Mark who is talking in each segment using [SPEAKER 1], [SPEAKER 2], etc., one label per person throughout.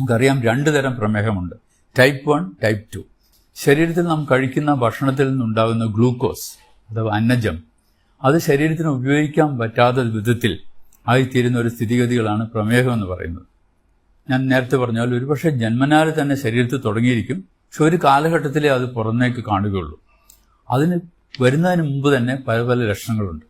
[SPEAKER 1] നമുക്കറിയാം രണ്ട് തരം പ്രമേഹമുണ്ട്. ടൈപ്പ് വൺ ടൈപ്പ് ടു ശരീരത്തിൽ നാം കഴിക്കുന്ന ഭക്ഷണത്തിൽ നിന്നുണ്ടാകുന്ന ഗ്ലൂക്കോസ് അഥവാ അന്നജം അത് ശരീരത്തിന് ഉപയോഗിക്കാൻ പറ്റാത്ത വിധത്തിൽ ആയിത്തീരുന്ന ഒരു സ്ഥിതിഗതികളാണ് പ്രമേഹം എന്ന് പറയുന്നത്. ഞാൻ നേരത്തെ പറഞ്ഞാൽ ഒരുപക്ഷെ ജന്മനാൽ തന്നെ ശരീരത്തിൽ തുടങ്ങിയിരിക്കും പക്ഷെ ഒരു കാലഘട്ടത്തിലേ അത് പുറമേക്ക് കാണുകയുള്ളൂ. അതിന് വരുന്നതിന് മുമ്പ് തന്നെ പല പല ലക്ഷണങ്ങളുണ്ട്.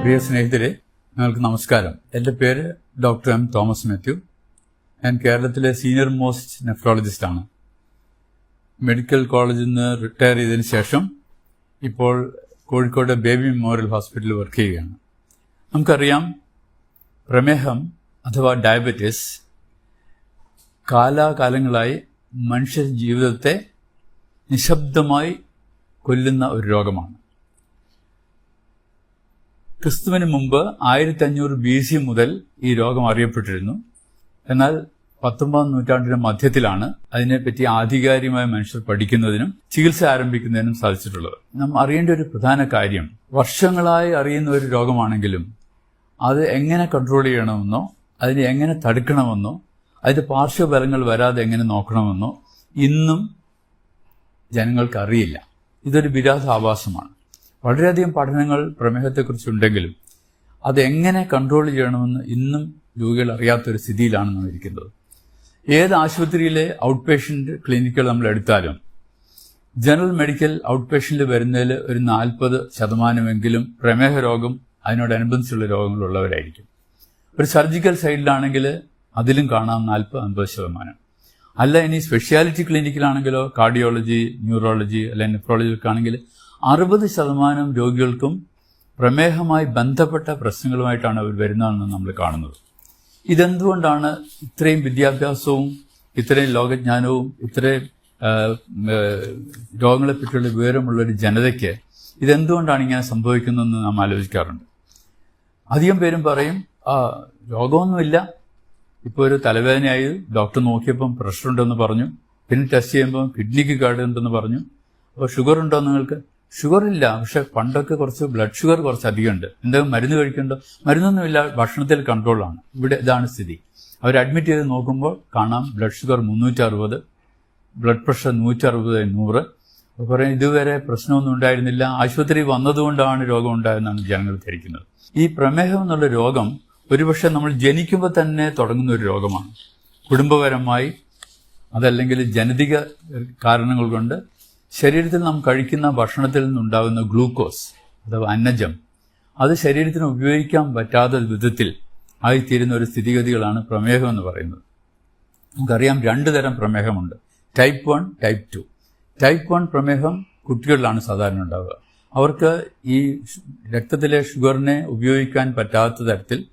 [SPEAKER 1] പ്രിയ സ്നേഹിതരെ നിങ്ങൾക്ക് നമസ്കാരം. എന്റെ പേര് ഡോക്ടർ എം. Thomas Mathew. ഞാൻ കേരളത്തിലെ സീനിയർ മോസ്റ്റ് നെഫ്രോളജിസ്റ്റ് ആണ്. മെഡിക്കൽ കോളേജിൽ നിന്ന് റിട്ടയർ ചെയ്തതിന് ശേഷം ഇപ്പോൾ കോഴിക്കോട് ബേബി മെമ്മോറിയൽ ഹോസ്പിറ്റലിൽ വർക്ക് ചെയ്യുകയാണ്. നമുക്കറിയാം പ്രമേഹം അഥവാ ഡയബറ്റീസ് കാലാകാലങ്ങളായി മനുഷ്യ ജീവിതത്തെ നിശബ്ദമായി കൊല്ലുന്ന ഒരു രോഗമാണ്. ക്രിസ്തുവിന് മുമ്പ് ആയിരത്തി അഞ്ഞൂറ് ബി സി മുതൽ ഈ രോഗം അറിയപ്പെട്ടിരുന്നു. എന്നാൽ പത്തൊമ്പതാം നൂറ്റാണ്ടിന്റെ മധ്യത്തിലാണ് അതിനെപ്പറ്റി ആധികാരികമായ മനുഷ്യർ പഠിക്കുന്നതിനും ചികിത്സ ആരംഭിക്കുന്നതിനും സാധിച്ചിട്ടുള്ളത്. നാം അറിയേണ്ട ഒരു പ്രധാന കാര്യം വർഷങ്ങളായി അറിയുന്ന ഒരു രോഗമാണെങ്കിലും അത് എങ്ങനെ കൺട്രോൾ ചെയ്യണമെന്നോ അതിനെ എങ്ങനെ തടുക്കണമെന്നോ അതിന്റെ പാർശ്വഫലങ്ങൾ വരാതെ എങ്ങനെ നോക്കണമെന്നോ ഇന്നും ജനങ്ങൾക്ക് അറിയില്ല. ഇതൊരു വിരാധാഭാസമാണ് വളരെയധികം പഠനങ്ങൾ പ്രമേഹത്തെക്കുറിച്ചുണ്ടെങ്കിലും അതെങ്ങനെ കൺട്രോൾ ചെയ്യണമെന്ന് ഇന്നും രോഗികൾ അറിയാത്തൊരു സ്ഥിതിയിലാണ് നാം ഇരിക്കുന്നത്. ഏത് ആശുപത്രിയിലെ ഔട്ട് പേഷ്യന്റ് ക്ലിനിക്കുകൾ നമ്മൾ എടുത്താലും ജനറൽ മെഡിക്കൽ ഔട്ട് പേഷ്യന്റിൽ വരുന്നതിൽ ഒരു നാൽപ്പത് ശതമാനമെങ്കിലും പ്രമേഹ രോഗം അതിനോടനുബന്ധിച്ചുള്ള രോഗങ്ങളുള്ളവരായിരിക്കും. ഒരു സർജിക്കൽ സൈഡിലാണെങ്കിൽ അതിലും കാണാം നാൽപ്പത് അൻപത് ശതമാനം. അല്ല ഇനി സ്പെഷ്യാലിറ്റി ക്ലിനിക്കിലാണെങ്കിലോ കാർഡിയോളജി ന്യൂറോളജി അല്ലെങ്കിൽ നെഫ്രോളജിക്കാണെങ്കിൽ അറുപത് ശതമാനം രോഗികൾക്കും പ്രമേഹമായി ബന്ധപ്പെട്ട പ്രശ്നങ്ങളുമായിട്ടാണ് അവർ വരുന്നതെന്ന് നമ്മൾ കാണുന്നത്. ഇതെന്തുകൊണ്ടാണ് ഇത്രയും വിദ്യാഭ്യാസവും ഇത്രയും ലോകജ്ഞാനവും ഇത്രയും രോഗങ്ങളെപ്പറ്റിയുള്ള വിവരമുള്ള ഒരു ജനതയ്ക്ക് ഇതെന്തുകൊണ്ടാണ് ഇങ്ങനെ സംഭവിക്കുന്നതെന്ന് നാം ആലോചിക്കാറുണ്ട്. അധികം പേരും പറയും ആ രോഗമൊന്നുമില്ല. ഇപ്പോൾ ഒരു തലവേദനയായി ഡോക്ടർ നോക്കിയപ്പം പ്രഷർ ഉണ്ടെന്ന് പറഞ്ഞു. പിന്നെ ടെസ്റ്റ് ചെയ്യുമ്പോൾ കിഡ്നിക്ക് കേടുണ്ടെന്ന് പറഞ്ഞു. അപ്പോൾ ഷുഗർ ഉണ്ടോ നിങ്ങൾക്ക്? ഷുഗർ ഇല്ല. പക്ഷെ പണ്ടൊക്കെ കുറച്ച് ബ്ലഡ് ഷുഗർ കുറച്ച് അധികമുണ്ട്. എന്തെങ്കിലും മരുന്ന് കഴിക്കണ്ടോ മരുന്നൊന്നുമില്ല ഭക്ഷണത്തിൽ കൺട്രോളാണ് ഇവിടെ ഇതാണ് സ്ഥിതി. അവർ അഡ്മിറ്റ് ചെയ്ത് നോക്കുമ്പോൾ കാണാം ബ്ലഡ് ഷുഗർ മുന്നൂറ്റി അറുപത് ബ്ലഡ് പ്രഷർ നൂറ്റി അറുപത് നൂറ് പറയും ഇതുവരെ പ്രശ്നമൊന്നും ഉണ്ടായിരുന്നില്ല. ആശുപത്രി വന്നതുകൊണ്ടാണ് രോഗം ഉണ്ടായെന്നാണ് ജനങ്ങൾ ധരിക്കുന്നത്. ഈ പ്രമേഹം എന്നുള്ള രോഗം ഒരുപക്ഷെ നമ്മൾ ജനിക്കുമ്പോൾ തന്നെ തുടങ്ങുന്ന ഒരു രോഗമാണ്. കുടുംബപരമായി അതല്ലെങ്കിൽ ജനിതിക കാരണങ്ങൾ കൊണ്ട് ശരീരത്തിൽ നാം കഴിക്കുന്ന ഭക്ഷണത്തിൽ നിന്നുണ്ടാകുന്ന ഗ്ലൂക്കോസ് അഥവാ അന്നജം അത് ശരീരത്തിന് ഉപയോഗിക്കാൻ പറ്റാത്ത വിധത്തിൽ ആയിത്തീരുന്ന ഒരു സ്ഥിതിഗതികളാണ് പ്രമേഹം എന്ന് പറയുന്നത്. നമുക്കറിയാം രണ്ട് തരം പ്രമേഹമുണ്ട്. Type one type two type one പ്രമേഹം കുട്ടികളിലാണ് സാധാരണ ഉണ്ടാവുക. അവർക്ക് ഈ രക്തത്തിലെ ഷുഗറിനെ ഉപയോഗിക്കാൻ പറ്റാത്ത തരത്തിൽ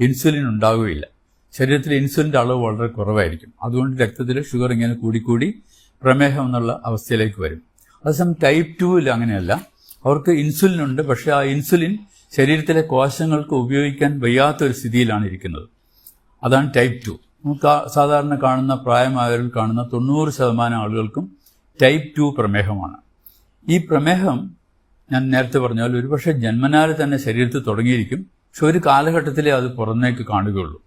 [SPEAKER 1] ഇൻസുലിൻ ഉണ്ടാവുകയില്ല. ശരീരത്തിൽ ഇൻസുലിന്റെ അളവ് വളരെ കുറവായിരിക്കും. അതുകൊണ്ട് രക്തത്തിലെ ഷുഗർ ഇങ്ങനെ കൂടിക്കൂടി പ്രമേഹം എന്നുള്ള അവസ്ഥയിലേക്ക് വരും. അതേസമയം ടൈപ്പ് ടുവിൽ അങ്ങനെയല്ല. അവർക്ക് ഇൻസുലിൻ ഉണ്ട്. പക്ഷേ ആ ഇൻസുലിൻ ശരീരത്തിലെ കോശങ്ങൾക്ക് ഉപയോഗിക്കാൻ വയ്യാത്ത ഒരു സ്ഥിതിയിലാണ് ഇരിക്കുന്നത്. അതാണ് ടൈപ്പ് ടു നമുക്ക് സാധാരണ കാണുന്ന പ്രായമായവരിൽ കാണുന്ന തൊണ്ണൂറ് ശതമാനം ആളുകൾക്കും ടൈപ്പ് ടു പ്രമേഹമാണ്. ഈ പ്രമേഹം ഞാൻ നേരത്തെ പറഞ്ഞാൽ ഒരുപക്ഷെ ജന്മനാല് തന്നെ ശരീരത്തിൽ തുടങ്ങിയിരിക്കും. പക്ഷെ ഒരു കാലഘട്ടത്തിലേ അത് പുറമേക്ക് കാണുകയുള്ളൂ.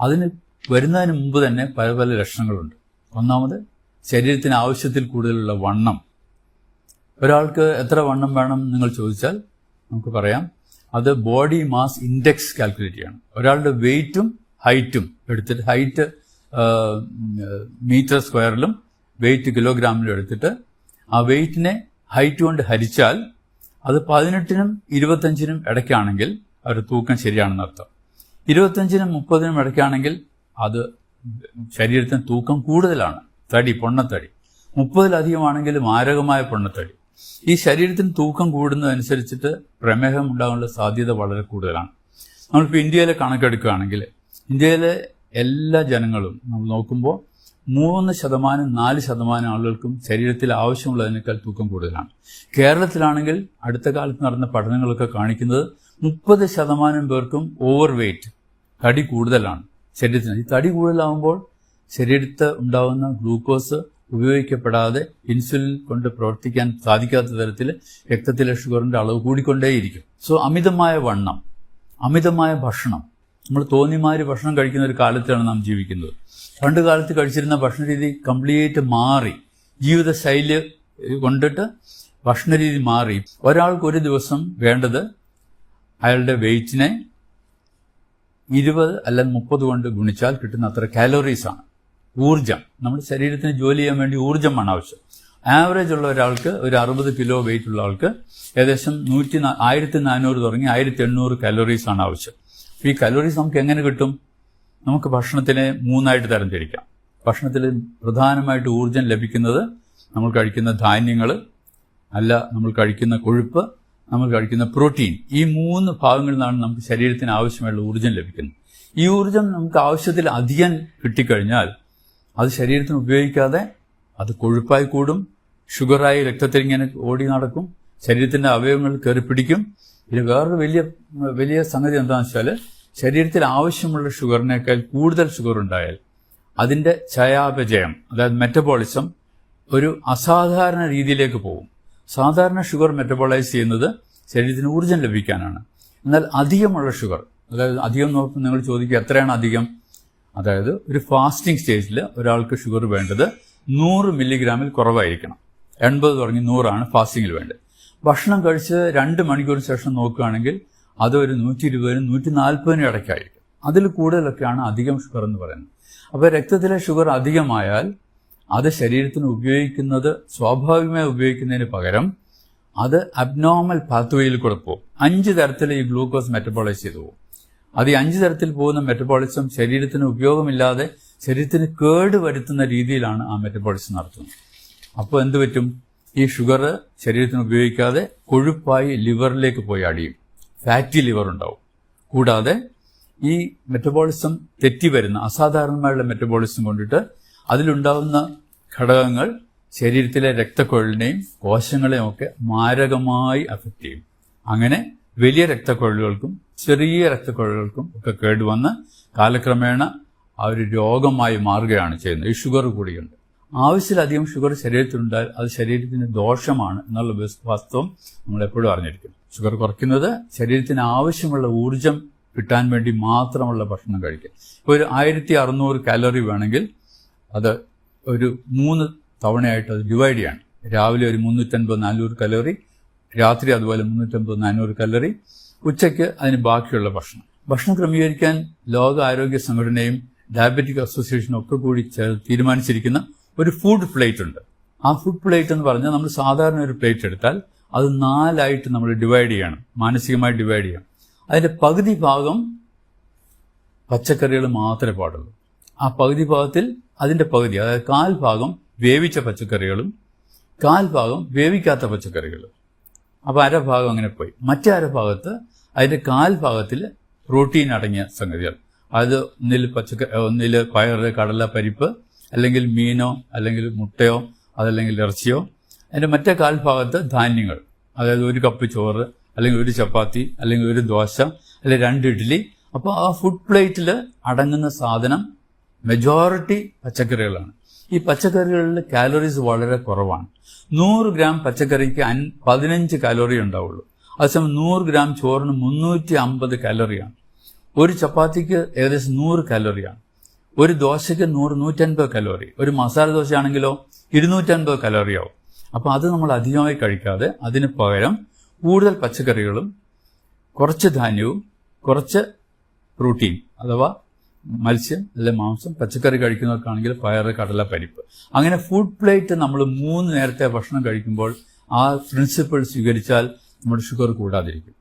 [SPEAKER 1] അതിന് വരുന്നതിന് മുമ്പ് തന്നെ പല പല ലക്ഷണങ്ങളുണ്ട്. ഒന്നാമത് ശരീരത്തിന് ആവശ്യത്തിൽ കൂടുതലുള്ള വണ്ണം. ഒരാൾക്ക് എത്ര വണ്ണം വേണം നിങ്ങൾ ചോദിച്ചാൽ നമുക്ക് പറയാം. അത് ബോഡി മാസ് ഇൻഡെക്സ് കാൽക്കുലേറ്റ് ചെയ്യണം. ഒരാളുടെ വെയിറ്റും ഹൈറ്റും എടുത്തിട്ട് ഹൈറ്റ് മീറ്റർ സ്ക്വയറിലും വെയിറ്റ് കിലോഗ്രാമിലും എടുത്തിട്ട് ആ വെയിറ്റിനെ ഹൈറ്റ് കൊണ്ട് ഹരിച്ചാൽ അത് പതിനെട്ടിനും ഇരുപത്തഞ്ചിനും ഇടയ്ക്കാണെങ്കിൽ അവരുടെ തൂക്കം ശരിയാണെന്ന് അർത്ഥം. ഇരുപത്തഞ്ചിനും മുപ്പതിനും ഇടയ്ക്കാണെങ്കിൽ അത് ശരീരത്തിന് തൂക്കം കൂടുതലാണ്. തടി പൊണ്ണത്തടി. മുപ്പതിലധികമാണെങ്കിൽ മാരകമായ പൊണ്ണത്തടി. ഈ ശരീരത്തിന് തൂക്കം കൂടുന്നതനുസരിച്ചിട്ട് പ്രമേഹം ഉണ്ടാകാനുള്ള സാധ്യത വളരെ കൂടുതലാണ്. നമ്മളിപ്പോൾ ഇന്ത്യയിലെ കണക്കെടുക്കുകയാണെങ്കിൽ ഇന്ത്യയിലെ എല്ലാ ജനങ്ങളും നമ്മൾ നോക്കുമ്പോൾ മൂന്ന് ശതമാനം നാല് ശതമാനം ആളുകൾക്കും ശരീരത്തിൽ ആവശ്യമുള്ളതിനേക്കാൾ തൂക്കം കൂടുതലാണ്. കേരളത്തിലാണെങ്കിൽ അടുത്ത കാലത്ത് നടന്ന പഠനങ്ങളൊക്കെ കാണിക്കുന്നത് മുപ്പത് ശതമാനം പേർക്കും ഓവർ വെയ്റ്റ് തടി കൂടുതലാണ് ശരീരത്തിന്. ഈ തടി കൂടുതലാകുമ്പോൾ ശരീരത്ത് ഉണ്ടാവുന്ന ഗ്ലൂക്കോസ് ഉപയോഗിക്കപ്പെടാതെ ഇൻസുലിൻ കൊണ്ട് പ്രവർത്തിക്കാൻ സാധിക്കാത്ത തരത്തിൽ രക്തത്തിലെ ഷുഗറിന്റെ അളവ് കൂടിക്കൊണ്ടേയിരിക്കും. സോ അമിതമായ വണ്ണം അമിതമായ ഭക്ഷണം. നമ്മൾ തോന്നിമാരി ഭക്ഷണം കഴിക്കുന്ന ഒരു കാലത്താണ് നാം ജീവിക്കുന്നത്. പണ്ട് കാലത്ത് കഴിച്ചിരുന്ന ഭക്ഷണ രീതി കംപ്ലീറ്റ് മാറി. ജീവിതശൈലി കൊണ്ടിട്ട് ഭക്ഷണ രീതി മാറി. ഒരാൾക്ക് ഒരു ദിവസം വേണ്ടത് അയാളുടെ വെയിറ്റിനെ ഇരുപത് അല്ലെങ്കിൽ മുപ്പത് കൊണ്ട് ഗുണിച്ചാൽ കിട്ടുന്ന അത്ര കാലോറീസ് ആണ്. ഊർജം നമ്മുടെ ശരീരത്തിന് ജോലി ചെയ്യാൻ വേണ്ടി ഊർജമാണ് ആവശ്യം. ആവറേജ് ഉള്ള ഒരാൾക്ക് ഒരു അറുപത് കിലോ വെയിറ്റ് ഉള്ള ആൾക്ക് ഏകദേശം നൂറ്റി ആയിരത്തി നാനൂറ് തുടങ്ങി ആയിരത്തി എണ്ണൂറ് കലോറീസ് ആണ് ആവശ്യം. ഈ കലോറീസ് നമുക്ക് എങ്ങനെ കിട്ടും? നമുക്ക് ഭക്ഷണത്തിനെ മൂന്നായിട്ട് തരംതിരിക്കാം. ഭക്ഷണത്തിൽ പ്രധാനമായിട്ട് ഊർജം ലഭിക്കുന്നത് നമ്മൾ കഴിക്കുന്ന ധാന്യങ്ങൾ അല്ല നമ്മൾ കഴിക്കുന്ന കൊഴുപ്പ് നമ്മൾ കഴിക്കുന്ന പ്രോട്ടീൻ. ഈ മൂന്ന് ഭാഗങ്ങളിൽ നിന്നാണ് നമുക്ക് ശരീരത്തിന് ആവശ്യമായുള്ള ഊർജം ലഭിക്കുന്നത്. ഈ ഊർജം നമുക്ക് ആവശ്യത്തിൽ അധികം കിട്ടിക്കഴിഞ്ഞാൽ അത് ശരീരത്തിന് ഉപയോഗിക്കാതെ അത് കൊഴുപ്പായി കൂടും ഷുഗറായി രക്തത്തിൽ ഇങ്ങനെ ഓടി നടക്കും ശരീരത്തിന്റെ അവയവങ്ങൾ കയറി പിടിക്കും. ഇത് വേറൊരു വലിയ വലിയ സംഗതി എന്താണെന്ന് വെച്ചാൽ ശരീരത്തിൽ ആവശ്യമുള്ള ഷുഗറിനേക്കാൾ കൂടുതൽ ഷുഗർ ഉണ്ടായാൽ അതിന്റെ ചയാപചയം അതായത് മെറ്റബോളിസം ഒരു അസാധാരണ രീതിയിലേക്ക് പോകും. സാധാരണ ഷുഗർ മെറ്റബോളൈസ് ചെയ്യുന്നത് ശരീരത്തിന് ഊർജം ലഭിക്കാനാണ്. എന്നാൽ അധികമുള്ള ഷുഗർ അതായത് അധികം നോക്കുമ്പോൾ നിങ്ങൾ ചോദിക്കുക എത്രയാണ് അധികം? അതായത് ഒരു ഫാസ്റ്റിംഗ് സ്റ്റേജിൽ ഒരാൾക്ക് ഷുഗർ വേണ്ടത് നൂറ് മില്ലിഗ്രാമിൽ കുറവായിരിക്കണം. എൺപത് തുടങ്ങി നൂറാണ് ഫാസ്റ്റിംഗിൽ വേണ്ടത്. ഭക്ഷണം കഴിച്ച് രണ്ട് മണിക്കൂറിന് ശേഷം നോക്കുകയാണെങ്കിൽ അത് ഒരു നൂറ്റി ഇരുപതിനും നൂറ്റി നാൽപ്പതിനും ഇടയ്ക്കായിരിക്കും. അതിൽ കൂടുതലൊക്കെയാണ് അധികം ഷുഗർ എന്ന് പറയുന്നത്. അപ്പോൾ രക്തത്തിലെ ഷുഗർ അധികമായാൽ അത് ശരീരത്തിന് ഉപയോഗിക്കുന്നത് സ്വാഭാവികമായി ഉപയോഗിക്കുന്നതിന് പകരം അത് അബ്നോർമൽ പാത്വേയിൽ കൂടെ പോകും. അഞ്ച് തരത്തിൽ ഈ ഗ്ലൂക്കോസ് മെറ്റബോളൈസ് ചെയ്തു പോകും. അത് ഈ അഞ്ച് തരത്തിൽ പോകുന്ന മെറ്റബോളിസം ശരീരത്തിന് ഉപയോഗമില്ലാതെ ശരീരത്തിന് കേട് വരുത്തുന്ന രീതിയിലാണ് ആ മെറ്റബോളിസം നടത്തുന്നത്. അപ്പോൾ എന്ത് പറ്റും? ഈ ഷുഗർ ശരീരത്തിന് ഉപയോഗിക്കാതെ കൊഴുപ്പായി ലിവറിലേക്ക് പോയി അടിയും. ഫാറ്റി ലിവർ ഉണ്ടാവും. കൂടാതെ ഈ മെറ്റബോളിസം തെറ്റി വരുന്ന അസാധാരണമായുള്ള മെറ്റബോളിസം കൊണ്ടിട്ട് അതിലുണ്ടാവുന്ന ഘടകങ്ങൾ ശരീരത്തിലെ രക്തക്കൊഴലിനെയും കോശങ്ങളെയും ഒക്കെ മാരകമായി അഫക്റ്റ് ചെയ്യും. അങ്ങനെ വലിയ രക്തക്കൊഴലുകൾക്കും ചെറിയ രക്തക്കുഴലുകൾക്കും ഒക്കെ കേടുവന്ന് കാലക്രമേണ ആ ഒരു രോഗമായി മാറുകയാണ് ചെയ്യുന്നത്. ഈ ഷുഗർ കൂടിയുണ്ട്. ആവശ്യത്തിലധികം ഷുഗർ ശരീരത്തിലുണ്ടായാൽ അത് ശരീരത്തിന് ദോഷമാണ് എന്നുള്ള വസ്- വാസ്തവം നമ്മൾ എപ്പോഴും അറിഞ്ഞിരിക്കും ഷുഗർ കുറയ്ക്കുന്നത് ശരീരത്തിന് ആവശ്യമുള്ള ഊർജം കിട്ടാൻ വേണ്ടി മാത്രമുള്ള ഭക്ഷണം കഴിക്കുക. ഇപ്പോൾ ഒരു ആയിരത്തി അറുന്നൂറ് കാലറി വേണമെങ്കിൽ അത് ഒരു മൂന്ന് തവണയായിട്ട് അത് ഡിവൈഡ് ചെയ്യണം. രാവിലെ ഒരു മുന്നൂറ്റൻപത് നാനൂറ് കലോറി രാത്രി അതുപോലെ മുന്നൂറ്റമ്പത് നാനൂറ് കലോറി ഉച്ചയ്ക്ക് അതിന് ബാക്കിയുള്ള ഭക്ഷണം. ഭക്ഷണം ക്രമീകരിക്കാൻ ലോക ആരോഗ്യ സംഘടനയും ഡയബറ്റിക് അസോസിയേഷനും ഒക്കെ കൂടി തീരുമാനിച്ചിരിക്കുന്ന ഒരു ഫുഡ് പ്ലേറ്റ് ഉണ്ട്. ആ ഫുഡ് പ്ലേറ്റ് എന്ന് പറഞ്ഞാൽ നമ്മൾ സാധാരണ ഒരു പ്ലേറ്റ് എടുത്താൽ അത് നാലായിട്ട് നമ്മൾ ഡിവൈഡ് ചെയ്യണം. മാനസികമായി ഡിവൈഡ് ചെയ്യണം. അതിന്റെ പകുതി ഭാഗം പച്ചക്കറികൾ മാത്രമേ പാടുള്ളൂ. ആ പകുതി ഭാഗത്തിൽ അതിന്റെ പകുതി അതായത് കാൽ ഭാഗം വേവിച്ച പച്ചക്കറികളും കാൽ ഭാഗം വേവിക്കാത്ത പച്ചക്കറികളും. അപ്പോൾ അര ഭാഗം അങ്ങനെ പോയി. മറ്റേ അരഭാഗത്ത് അതിന്റെ കാൽ ഭാഗത്തിൽ പ്രോട്ടീൻ അടങ്ങിയ സംഗതികൾ അത് ഒന്നിൽ പച്ചക്ക ഒന്നിൽ പയർ കടല പരിപ്പ് അല്ലെങ്കിൽ മീനോ അല്ലെങ്കിൽ മുട്ടയോ അതല്ലെങ്കിൽ ഇറച്ചിയോ. അതിന്റെ മറ്റേ കാൽ ഭാഗത്ത് ധാന്യങ്ങൾ. അതായത് ഒരു കപ്പ് ചോറ് അല്ലെങ്കിൽ ഒരു ചപ്പാത്തി അല്ലെങ്കിൽ ഒരു ദോശ അല്ലെങ്കിൽ രണ്ട് ഇഡ്ഡലി. അപ്പോൾ ആ ഫുഡ് പ്ലേറ്റിൽ അടങ്ങുന്ന സാധനം മെജോറിറ്റി പച്ചക്കറികളാണ്. ഈ പച്ചക്കറികളിൽ കാലറീസ് വളരെ കുറവാണ്. നൂറ് ഗ്രാം പച്ചക്കറിക്ക് അൻ പതിനഞ്ച് കലോറി ഉണ്ടാവുള്ളൂ. അതേസമയം നൂറ് ഗ്രാം ചോറിന് മുന്നൂറ്റി അമ്പത് കലോറിയാണ്. ഒരു ചപ്പാത്തിക്ക് ഏകദേശം നൂറ് കലോറിയാണ്. ഒരു ദോശയ്ക്ക് നൂറ് നൂറ്റൻപത് കലോറി. ഒരു മസാല ദോശയാണെങ്കിലോ ഇരുന്നൂറ്റൻപത് കലോറിയാവും. അപ്പോൾ അത് നമ്മൾ അധികമായി കഴിക്കാതെ അതിന് പകരം കൂടുതൽ പച്ചക്കറികളും കുറച്ച് ധാന്യവും കുറച്ച് പ്രോട്ടീൻ അഥവാ മത്സ്യം അല്ലെ മാംസം പച്ചക്കറി കഴിക്കുന്നവർക്കാണെങ്കിൽ പയർ കടല പരിപ്പ്. അങ്ങനെ ഫുഡ് പ്ലേറ്റ് നമ്മൾ മൂന്ന് നേരത്തെ ഭക്ഷണം കഴിക്കുമ്പോൾ ആ പ്രിൻസിപ്പിൾ സ്വീകരിച്ചാൽ നമ്മുടെ ഷുഗർ കൂടാതിരിക്കും.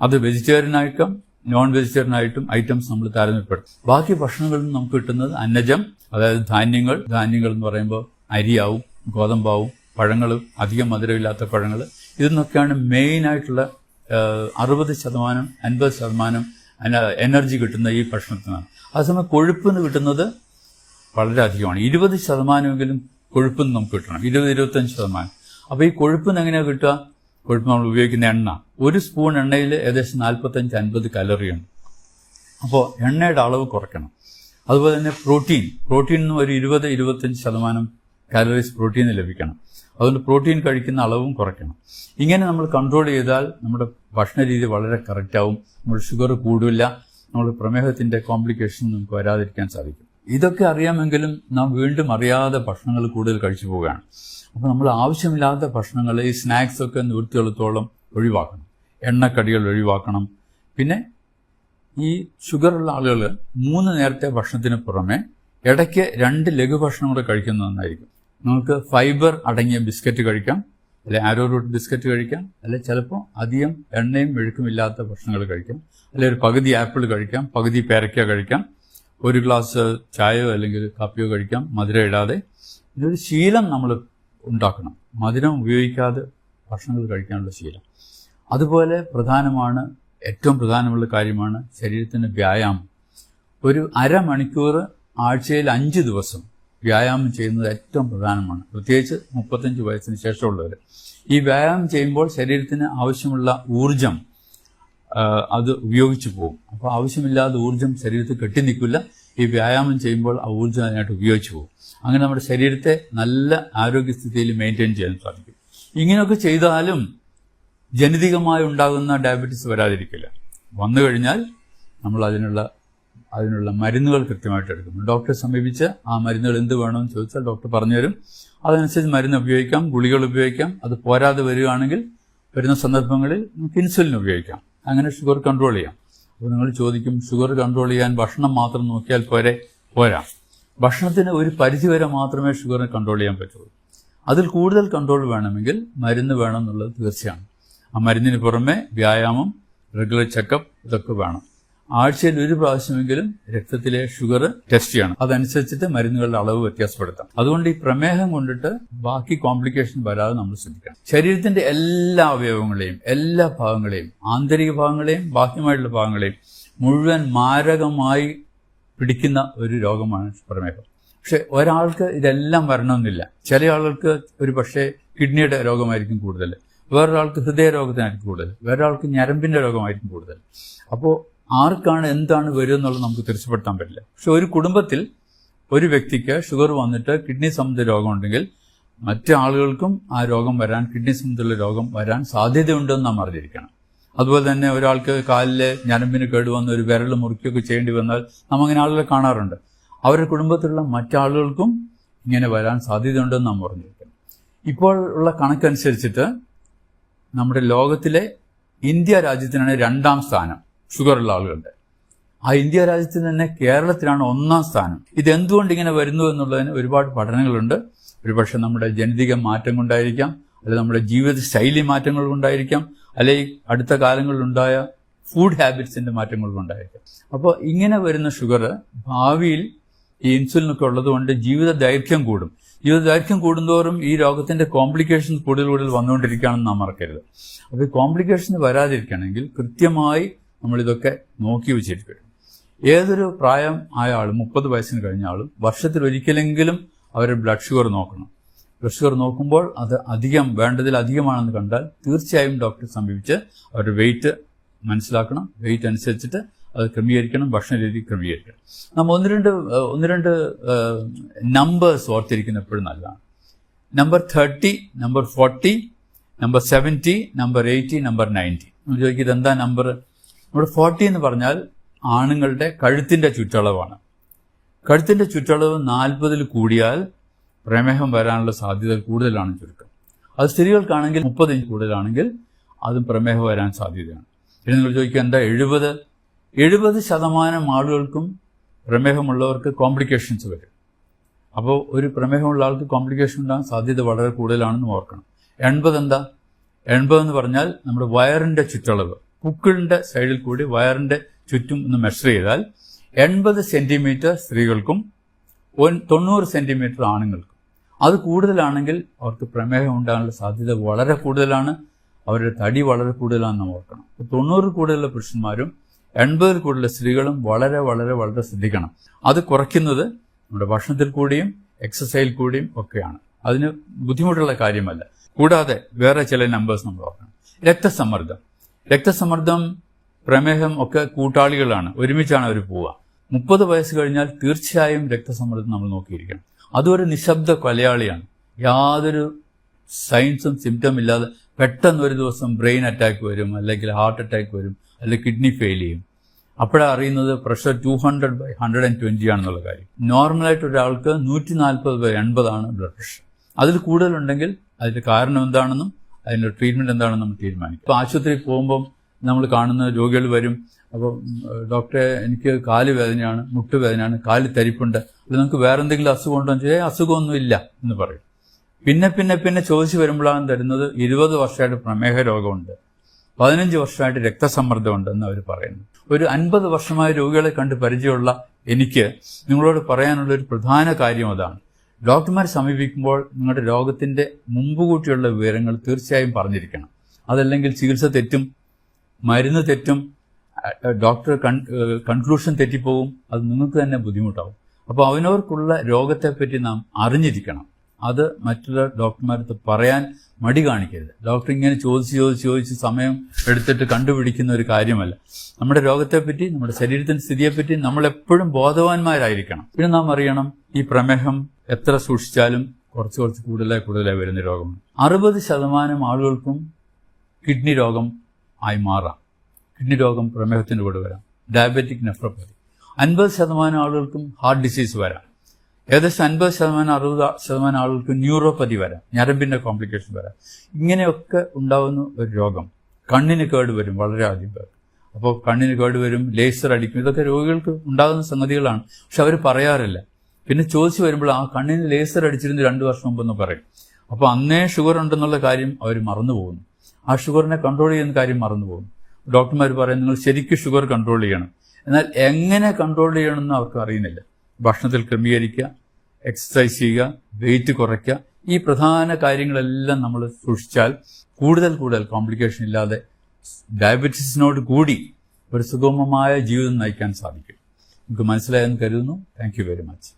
[SPEAKER 1] അത് വെജിറ്റേറിയൻ ആയിട്ടും നോൺ വെജിറ്റേറിയൻ ആയിട്ടും ഐറ്റംസ് നമ്മൾ താരതമ്യപ്പെടും ബാക്കി ഭക്ഷണങ്ങളിൽ നിന്ന് നമുക്ക് കിട്ടുന്നത് അന്നജം അതായത് ധാന്യങ്ങൾ. ധാന്യങ്ങൾ എന്ന് പറയുമ്പോൾ അരിയാവും ഗോതമ്പാവും പഴങ്ങൾ അധികം മധുരമില്ലാത്ത പഴങ്ങൾ ഇതെന്നൊക്കെയാണ് മെയിൻ ആയിട്ടുള്ള അറുപത് ശതമാനം അൻപത് ശതമാനം എനർജി കിട്ടുന്ന ഈ ഭക്ഷണത്തിനാണ്. അതേസമയം കൊഴുപ്പിന് കിട്ടുന്നത് വളരെ അധികമാണ്. ഇരുപത് ശതമാനമെങ്കിലും കൊഴുപ്പിന് നമുക്ക് കിട്ടണം. ഇരുപത് ഇരുപത്തഞ്ച് ശതമാനം. അപ്പോൾ ഈ കൊഴുപ്പിന് എങ്ങനെയാണ് കിട്ടുക? കൊഴുപ്പ് നമ്മൾ ഉപയോഗിക്കുന്ന എണ്ണ. ഒരു സ്പൂൺ എണ്ണയിൽ ഏകദേശം നാൽപ്പത്തഞ്ച് അൻപത് കലറിയുണ്ട്. അപ്പോൾ എണ്ണയുടെ അളവ് കുറയ്ക്കണം. അതുപോലെ തന്നെ പ്രോട്ടീൻ. നിന്ന് ഒരു ഇരുപത് ഇരുപത്തഞ്ച് ശതമാനം കാലറീസ് പ്രോട്ടീൻ ലഭിക്കണം. അതുകൊണ്ട് പ്രോട്ടീൻ കഴിക്കുന്ന അളവും കുറയ്ക്കണം. ഇങ്ങനെ നമ്മൾ കൺട്രോൾ ചെയ്താൽ നമ്മുടെ ഭക്ഷണ രീതി വളരെ കറക്റ്റാവും നമ്മൾ ഷുഗർ കൂടില്ല നമ്മൾ പ്രമേഹത്തിന്റെ കോംപ്ലിക്കേഷൻ നമുക്ക് വരാതിരിക്കാൻ സാധിക്കും. ഇതൊക്കെ അറിയാമെങ്കിലും നാം വീണ്ടും അറിയാതെ ഭക്ഷണങ്ങൾ കൂടുതൽ കഴിച്ചു പോവുകയാണ്. അപ്പോൾ നമ്മൾ ആവശ്യമില്ലാത്ത ഭക്ഷണങ്ങൾ ഈ സ്നാക്സ് ഒക്കെ നിവൃത്തിയുള്ളത്തോളം ഒഴിവാക്കണം. എണ്ണക്കടികൾ ഒഴിവാക്കണം. പിന്നെ ഈ ഷുഗറുള്ള ആളുകൾ മൂന്ന് നേരത്തെ ഭക്ഷണത്തിന് പുറമെ ഇടയ്ക്ക് രണ്ട് ലഘുഭക്ഷണം കൂടെ കഴിക്കുന്നത് നന്നായിരിക്കും. നമുക്ക് ഫൈബർ അടങ്ങിയ ബിസ്ക്കറ്റ് കഴിക്കാം. അല്ലെ ആരോ റൂട്ട് ബിസ്ക്കറ്റ് കഴിക്കാം അല്ലെ ചിലപ്പോൾ അധികം എണ്ണയും മെഴുക്കും ഇല്ലാത്ത ഭക്ഷണങ്ങൾ കഴിക്കാം അല്ലെ ഒരു പകുതി ആപ്പിൾ കഴിക്കാം പകുതി പേരയ്ക്ക കഴിക്കാം ഒരു ഗ്ലാസ് ചായയോ അല്ലെങ്കിൽ കാപ്പിയോ കഴിക്കാം മധുരം ഇടാതെ. ഇതൊരു ശീലം നമ്മൾ ഉണ്ടാക്കണം. മധുരം ഉപയോഗിക്കാതെ ഭക്ഷണങ്ങൾ കഴിക്കാനുള്ള ശീലം. അതുപോലെ പ്രധാനമാണ് ഏറ്റവും പ്രധാനമുള്ള കാര്യമാണ് ശരീരത്തിന് വ്യായാമം. ഒരു അരമണിക്കൂർ ആഴ്ചയിൽ അഞ്ച് ദിവസം വ്യായാമം ചെയ്യുന്നത് ഏറ്റവും പ്രധാനമാണ്. പ്രത്യേകിച്ച് മുപ്പത്തഞ്ച് വയസ്സിന് ശേഷമുള്ളവർ ഈ വ്യായാമം ചെയ്യുമ്പോൾ ശരീരത്തിന് ആവശ്യമുള്ള ഊർജം അത് ഉപയോഗിച്ചു പോകും. അപ്പോൾ ആവശ്യമില്ലാതെ ഊർജം ശരീരത്തിൽ കെട്ടി നിൽക്കില്ല ഈ വ്യായാമം ചെയ്യുമ്പോൾ ആ ഊർജം അതിനായിട്ട് ഉപയോഗിച്ചു പോകും. അങ്ങനെ നമ്മുടെ ശരീരത്തെ നല്ല ആരോഗ്യസ്ഥിതിയിൽ മെയിന്റെയിൻ ചെയ്യാൻ സാധിക്കും. ഇങ്ങനെയൊക്കെ ചെയ്താലും ജനിതകമായി ഉണ്ടാകുന്ന ഡയബറ്റീസ് വരാതിരിക്കില്ല. വന്നു കഴിഞ്ഞാൽ നമ്മൾ അതിനുള്ള അതിനുള്ള മരുന്നുകൾ കൃത്യമായിട്ട് എടുക്കും ഡോക്ടറെ സമീപിച്ച് ആ മരുന്നുകൾ എന്ത് വേണമെന്ന് ചോദിച്ചാൽ ഡോക്ടർ പറഞ്ഞു പറഞ്ഞുതരും അതനുസരിച്ച് മരുന്ന് ഉപയോഗിക്കാം ഗുളികൾ ഉപയോഗിക്കാം അത് പോരാതെ വരികയാണെങ്കിൽ വരുന്ന സന്ദർഭങ്ങളിൽ നമുക്ക് ഇൻസുലിൻ ഉപയോഗിക്കാം. അങ്ങനെ ഷുഗർ കൺട്രോൾ ചെയ്യാം. അപ്പോൾ നിങ്ങൾ ചോദിക്കും ഷുഗർ കൺട്രോൾ ചെയ്യാൻ ഭക്ഷണം മാത്രം നോക്കിയാൽ പോരെ? പോരാ. ഭക്ഷണത്തിന് ഒരു പരിധിവരെ മാത്രമേ ഷുഗറിനെ കൺട്രോൾ ചെയ്യാൻ പറ്റുള്ളൂ. അതിൽ കൂടുതൽ കൺട്രോൾ വേണമെങ്കിൽ മരുന്ന് വേണം എന്നുള്ളത് തീർച്ചയാണ്. ആ മരുന്നിന് പുറമെ വ്യായാമം റെഗുലർ ചെക്കപ്പ് ഇതൊക്കെ വേണം. ആഴ്ചയിൽ ഒരു പ്രാവശ്യമെങ്കിലും രക്തത്തിലെ ഷുഗർ ടെസ്റ്റ് ചെയ്യണം. അതനുസരിച്ചിട്ട് മരുന്നുകളുടെ അളവ് വ്യത്യാസപ്പെടുത്താം. അതുകൊണ്ട് ഈ പ്രമേഹം കൊണ്ടിട്ട് ബാക്കി കോംപ്ലിക്കേഷൻ വരാതെ നമ്മൾ ശ്രദ്ധിക്കണം. ശരീരത്തിന്റെ എല്ലാ അവയവങ്ങളെയും എല്ലാ ഭാഗങ്ങളെയും ആന്തരിക ഭാഗങ്ങളെയും ബാഹ്യമായിട്ടുള്ള ഭാഗങ്ങളെയും മുഴുവൻ മാരകമായി പിടിക്കുന്ന ഒരു രോഗമാണ് പ്രമേഹം. പക്ഷെ ഒരാൾക്ക് ഇതെല്ലാം വരണമെന്നില്ല. ചില ആളുകൾക്ക് ഒരു പക്ഷേ കിഡ്നിയുടെ രോഗമായിരിക്കും കൂടുതൽ. വേറൊരാൾക്ക് ഹൃദയരോഗത്തിനായിരിക്കും കൂടുതൽ. വേറൊരാൾക്ക് ഞരമ്പിന്റെ രോഗമായിരിക്കും കൂടുതൽ. അപ്പോൾ ആർക്കാണ് എന്താണ് വരിക എന്നുള്ളത് നമുക്ക് തിരിച്ചുപെടുത്താൻ പറ്റില്ല. പക്ഷെ ഒരു കുടുംബത്തിൽ ഒരു വ്യക്തിക്ക് ഷുഗർ വന്നിട്ട് കിഡ്നി സംബന്ധിച്ച രോഗമുണ്ടെങ്കിൽ മറ്റു ആളുകൾക്കും ആ രോഗം വരാൻ കിഡ്നി സംബന്ധിച്ചുള്ള രോഗം വരാൻ സാധ്യതയുണ്ടെന്ന് നാം അറിഞ്ഞിരിക്കണം. അതുപോലെ തന്നെ ഒരാൾക്ക് കാലിലെ ഞരമ്പിന് കേടുവന്ന് ഒരു വിരൽ മുറിക്കുകയൊക്കെ ചെയ്യേണ്ടി വന്നാൽ നാം അങ്ങനെ ആളുകളെ കാണാറുണ്ട്. അവരുടെ കുടുംബത്തിലുള്ള മറ്റാളുകൾക്കും ഇങ്ങനെ വരാൻ സാധ്യതയുണ്ടെന്ന് നാം പറഞ്ഞിരിക്കണം ഇപ്പോൾ ഉള്ള കണക്കനുസരിച്ചിട്ട് നമ്മുടെ ലോകത്തിലെ ഇന്ത്യ രാജ്യത്തിനാണ് രണ്ടാം സ്ഥാനം. ഷുഗറുള്ള ആളുകളുടെ ആ ഇന്ത്യ രാജ്യത്ത് തന്നെ കേരളത്തിലാണ് ഒന്നാം സ്ഥാനം. ഇത് എന്തുകൊണ്ട് ഇങ്ങനെ വരുന്നു എന്നുള്ളതിന് ഒരുപാട് പഠനങ്ങളുണ്ട്. ഒരുപക്ഷെ നമ്മുടെ ജനിതക മാറ്റം കൊണ്ടായിരിക്കാം അല്ലെങ്കിൽ നമ്മുടെ ജീവിത ശൈലി മാറ്റങ്ങൾ കൊണ്ടായിരിക്കാം അല്ലെങ്കിൽ അടുത്ത കാലങ്ങളിലുണ്ടായ ഫുഡ് ഹാബിറ്റ്സിന്റെ മാറ്റങ്ങൾ കൊണ്ടായിരിക്കാം. അപ്പോൾ ഇങ്ങനെ വരുന്ന ഷുഗർ ഭാവിയിൽ ഈ ഇൻസുലിനൊക്കെ ഉള്ളതുകൊണ്ട് ജീവിത ദൈർഘ്യം കൂടും. ജീവിത ദൈർഘ്യം കൂടുന്തോറും ഈ രോഗത്തിന്റെ കോംപ്ലിക്കേഷൻസ് കൂടുതൽ കൂടുതൽ വന്നുകൊണ്ടിരിക്കുകയാണെന്ന് നാം മറക്കരുത്. അപ്പോൾ ഈ കോംപ്ലിക്കേഷൻസ് വരാതിരിക്കണമെങ്കിൽ കൃത്യമായി നമ്മളിതൊക്കെ നോക്കി വെച്ചിരിക്കും ഏതൊരു പ്രായം ആയ ആളും മുപ്പത് വയസ്സിന് കഴിഞ്ഞ ആളും വർഷത്തിൽ ഒരിക്കലെങ്കിലും അവരുടെ ബ്ലഡ് ഷുഗർ നോക്കണം. ബ്ലഡ് ഷുഗർ നോക്കുമ്പോൾ അത് അധികം വേണ്ടതിൽ അധികമാണെന്ന് കണ്ടാൽ തീർച്ചയായും ഡോക്ടറെ സമീപിച്ച് അവരുടെ വെയിറ്റ് മനസ്സിലാക്കണം. വെയിറ്റ് അനുസരിച്ചിട്ട് അത് ക്രമീകരിക്കണം ഭക്ഷണ രീതി ക്രമീകരിക്കണം. നമ്മൾ ഒന്ന് രണ്ട് ഒന്ന് രണ്ട് നമ്പേഴ്സ് ഓർത്തിരിക്കുന്ന എപ്പോഴും നല്ലതാണ്. Number thirty number forty number seventy number eighty number ninety നമ്മൾ ചോദിക്കും എന്താ നമ്പർ നമ്മുടെ ഫോർട്ടി എന്ന് പറഞ്ഞാൽ ആണുങ്ങളുടെ കഴുത്തിന്റെ ചുറ്റളവാണ്. കഴുത്തിന്റെ ചുറ്റളവ് നാൽപ്പതിൽ കൂടിയാൽ പ്രമേഹം വരാനുള്ള സാധ്യത കൂടുതലാണ് ചുരുക്കം. അത് സ്ത്രീകൾക്കാണെങ്കിൽ മുപ്പത് ഇഞ്ച് കൂടുതലാണെങ്കിൽ അതും പ്രമേഹം വരാൻ സാധ്യതയാണ്. പിന്നെ നിങ്ങൾ ചോദിക്കുക എന്താ എഴുപത്? എഴുപത് ശതമാനം ആളുകൾക്കും പ്രമേഹമുള്ളവർക്ക് കോംപ്ലിക്കേഷൻസ് വരും. അപ്പോൾ ഒരു പ്രമേഹമുള്ള ആൾക്ക് കോംപ്ലിക്കേഷൻ ഉണ്ടാകാൻ സാധ്യത വളരെ കൂടുതലാണെന്ന് ഓർക്കണം. എൺപത് എന്താ? എൺപത് എന്ന് പറഞ്ഞാൽ നമ്മുടെ വയറിന്റെ ചുറ്റളവ്. പുക്കിളിന്റെ സൈഡിൽ കൂടി വയറിന്റെ ചുറ്റും ഒന്ന് മെഷർ ചെയ്താൽ എൺപത് സെന്റിമീറ്റർ സ്ത്രീകൾക്കും തൊണ്ണൂറ് സെന്റിമീറ്റർ ആണുങ്ങൾക്കും. അത് കൂടുതലാണെങ്കിൽ അവർക്ക് പ്രമേഹം ഉണ്ടാകാനുള്ള സാധ്യത വളരെ കൂടുതലാണ്. അവരുടെ തടി വളരെ കൂടുതലാണെന്ന് ഓർക്കണം. തൊണ്ണൂറ് കൂടുതലുള്ള പുരുഷന്മാരും എൺപതിൽ കൂടുതലുള്ള സ്ത്രീകളും വളരെ വളരെ വളരെ ശ്രദ്ധിക്കണം. അത് കുറയ്ക്കുന്നത് നമ്മുടെ ഭക്ഷണത്തിൽ കൂടിയും എക്സസൈസിൽ കൂടിയും ഒക്കെയാണ്. അതിന് ബുദ്ധിമുട്ടുള്ള കാര്യമല്ല. കൂടാതെ വേറെ ചില നമ്പേഴ്സ് നമ്മൾ ഓർക്കണം. രക്തസമ്മർദ്ദം. രക്തസമ്മർദ്ദം പ്രമേഹം ഒക്കെ കൂട്ടാളികളാണ്. ഒരുമിച്ചാണ് അവർ പോവുക. മുപ്പത് വയസ്സ് കഴിഞ്ഞാൽ തീർച്ചയായും രക്തസമ്മർദ്ദം നമ്മൾ നോക്കിയിരിക്കണം. അതൊരു നിശബ്ദ കൊലയാളിയാണ്. യാതൊരു സയൻസും സിംറ്റം ഇല്ലാതെ പെട്ടെന്ന് ഒരു ദിവസം ബ്രെയിൻ അറ്റാക്ക് വരും അല്ലെങ്കിൽ ഹാർട്ട് അറ്റാക്ക് വരും അല്ലെങ്കിൽ കിഡ്നി ഫെയിൽ ചെയ്യും. അപ്പോഴാണ് അറിയുന്നത് pressure two hundred by hundred and twenty ആണെന്നുള്ള കാര്യം. നോർമലായിട്ട് ഒരാൾക്ക് നൂറ്റി നാൽപ്പത് ബൈ എൺപതാണ് ബ്ലഡ് പ്രഷർ അതിൽ കൂടുതലുണ്ടെങ്കിൽ അതിന്റെ കാരണം എന്താണെന്നും അതിന്റെ ട്രീറ്റ്മെന്റ് എന്താണെന്ന് നമ്മൾ തീരുമാനിക്കും. ഇപ്പോൾ ആശുപത്രിയിൽ പോകുമ്പം നമ്മൾ കാണുന്ന രോഗികൾ വരും. അപ്പോൾ ഡോക്ടറെ എനിക്ക് കാൽ വേദനയാണ് മുട്ടുവേദനയാണ് കാൽ തരിപ്പുണ്ട്. അത് നമുക്ക് വേറെ എന്തെങ്കിലും അസുഖം ഉണ്ടോ എന്ന് ചോദിച്ചാൽ അസുഖമൊന്നും ഇല്ല എന്ന് പറയും. പിന്നെ പിന്നെ പിന്നെ ചോദിച്ചു വരുമ്പോഴാണ് തരുന്നത് ഇരുപത് വർഷമായിട്ട് പ്രമേഹ രോഗമുണ്ട്. പതിനഞ്ച് വർഷമായിട്ട് രക്തസമ്മർദ്ദമുണ്ട് എന്ന് അവർ പറയുന്നു. ഒരു അൻപത് വർഷമായ രോഗികളെ കണ്ട് പരിചയമുള്ള എനിക്ക് നിങ്ങളോട് പറയാനുള്ള ഒരു പ്രധാന കാര്യം അതാണ്. ഡോക്ടർമാരെ സമീപിക്കുമ്പോൾ നിങ്ങളുടെ രോഗത്തിന്റെ മുമ്പ് കൂട്ടിയുള്ള വിവരങ്ങൾ തീർച്ചയായും പറഞ്ഞിരിക്കണം. അതല്ലെങ്കിൽ ചികിത്സ തെറ്റും മരുന്ന് തെറ്റും ഡോക്ടർ കൺക്ലൂഷൻ തെറ്റിപ്പോവും. അത് നിങ്ങൾക്ക് തന്നെ ബുദ്ധിമുട്ടാവും. അപ്പോൾ അവനവർക്കുള്ള രോഗത്തെപ്പറ്റി നാം അറിഞ്ഞിരിക്കണം. അത് മറ്റുള്ള ഡോക്ടർമാരടുത്ത് പറയാൻ മടി കാണിക്കരുത്. ഡോക്ടർ ഇങ്ങനെ ചോദിച്ച് ചോദിച്ച് ചോദിച്ച് സമയം എടുത്തിട്ട് കണ്ടുപിടിക്കുന്ന ഒരു കാര്യമല്ല. നമ്മുടെ രോഗത്തെപ്പറ്റി നമ്മുടെ ശരീരത്തിന്റെ സ്ഥിതിയെപ്പറ്റി നമ്മൾ എപ്പോഴും ബോധവാന്മാരായിരിക്കണം. പിന്നെ നാം അറിയണം ഈ പ്രമേഹം എത്ര സൂക്ഷിച്ചാലും കുറച്ച് കുറച്ച് കൂടുതലായി കൂടുതലായി വരുന്ന രോഗമാണ് അറുപത് ശതമാനം ആളുകൾക്കും കിഡ്നി രോഗം ആയി മാറാം. കിഡ്നി രോഗം പ്രമേഹത്തിന്റെ കൂടെ വരാം. ഡയബറ്റിക് നെഫ്രോപ്പതി അൻപത് ശതമാനം ആളുകൾക്കും ഹാർട്ട് ഡിസീസ് വരാം. ഏകദേശം അൻപത് ശതമാനം അറുപത് ശതമാനം ആളുകൾക്ക് ന്യൂറോപ്പതി വരാം. ഞരമ്പിന്റെ കോംപ്ലിക്കേഷൻ വരാം. ഇങ്ങനെയൊക്കെ ഉണ്ടാകുന്ന ഒരു രോഗം. കണ്ണിന് കേട് വരും വളരെ ആദ്യം പേർ അപ്പോൾ കണ്ണിന് കേട് വരും ലേസർ അടിക്കും. ഇതൊക്കെ രോഗികൾക്ക് ഉണ്ടാകുന്ന സംഗതികളാണ്. പക്ഷെ അവർ പറയാറില്ല. പിന്നെ ചോദിച്ചു വരുമ്പോൾ ആ കണ്ണിന് ലേസർ അടിച്ചിരുന്നു രണ്ട് വർഷം മുമ്പെന്ന് പറയും. അപ്പോൾ അന്നേ ഷുഗർ ഉണ്ടെന്നുള്ള കാര്യം അവർ മറന്നു പോകുന്നു. ആ ഷുഗറിനെ കൺട്രോൾ ചെയ്യുന്ന കാര്യം മറന്നു പോകുന്നു. ഡോക്ടർമാർ പറയും നിങ്ങൾ ശരിക്കും ഷുഗർ കൺട്രോൾ ചെയ്യണം. എന്നാൽ എങ്ങനെ കൺട്രോൾ ചെയ്യണമെന്ന് അവർക്ക് അറിയുന്നില്ല. ഭക്ഷണത്തിൽ ക്രമീകരിക്കുക എക്സസൈസ് ചെയ്യുക വെയിറ്റ് കുറയ്ക്കുക ഈ പ്രധാന കാര്യങ്ങളെല്ലാം നമ്മൾ സൂക്ഷിച്ചാൽ കൂടുതൽ കൂടുതൽ കോംപ്ലിക്കേഷൻ ഇല്ലാതെ ഡയബറ്റീസിനോട് കൂടി ഒരു സുഗമമായ ജീവിതം നയിക്കാൻ സാധിക്കും. നമുക്ക് മനസ്സിലായെന്ന് കരുതുന്നു. Thank very much